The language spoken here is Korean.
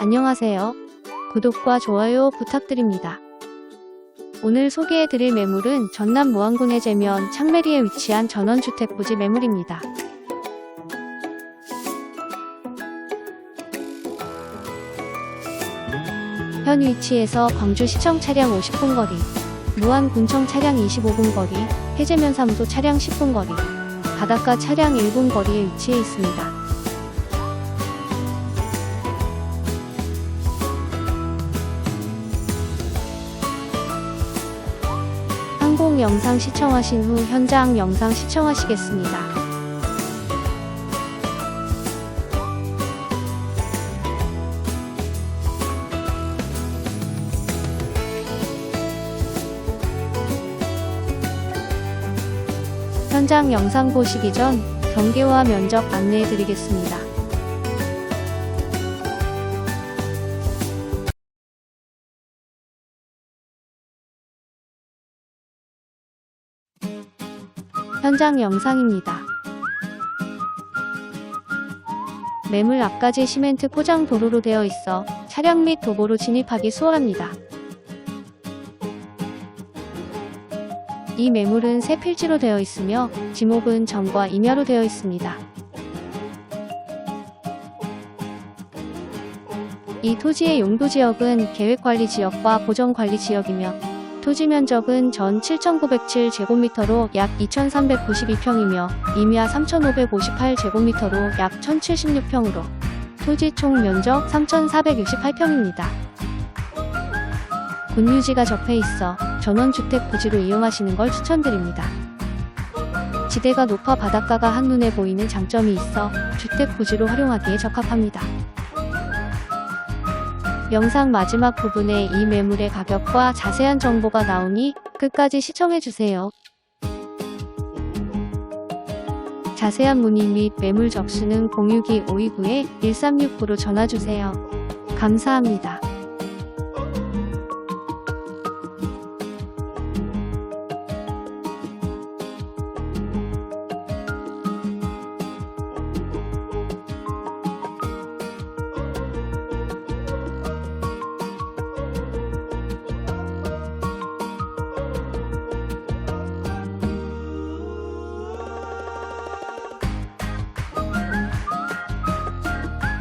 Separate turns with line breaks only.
안녕하세요. 구독과 좋아요 부탁드립니다. 오늘 소개해드릴 매물은 전남 무안군의 제면 창메리에 위치한 전원주택 부지 매물입니다. 현 위치에서 광주시청 차량 50분 거리, 무안군청 차량 25분 거리, 해제면 사무소 차량 10분 거리, 바닷가 차량 1분 거리에 위치해 있습니다. 항공 영상 시청하신 후 현장 영상 시청하시겠습니다. 현장 영상 보시기 전 경계와 면적 안내해 드리겠습니다. 현장 영상입니다. 매물 앞까지 시멘트 포장 도로로 되어 있어 차량 및 도보로 진입하기 수월합니다. 이 매물은 새 필지로 되어 있으며 지목은 전과 임야로 되어 있습니다. 이 토지의 용도 지역은 계획관리지역과 보전관리지역이며 토지 면적은 전 7,907제곱미터로 약 2,392평이며 임야 3,558제곱미터로 약 1,076평으로 토지 총 면적 3,468평입니다. 군유지가 접해 있어 전원주택 부지로 이용하시는 걸 추천드립니다. 지대가 높아 바닷가가 한눈에 보이는 장점이 있어 주택 부지로 활용하기에 적합합니다. 영상 마지막 부분에 이 매물의 가격과 자세한 정보가 나오니 끝까지 시청해주세요. 자세한 문의 및 매물 접수는 062-529-1369로 전화주세요. 감사합니다.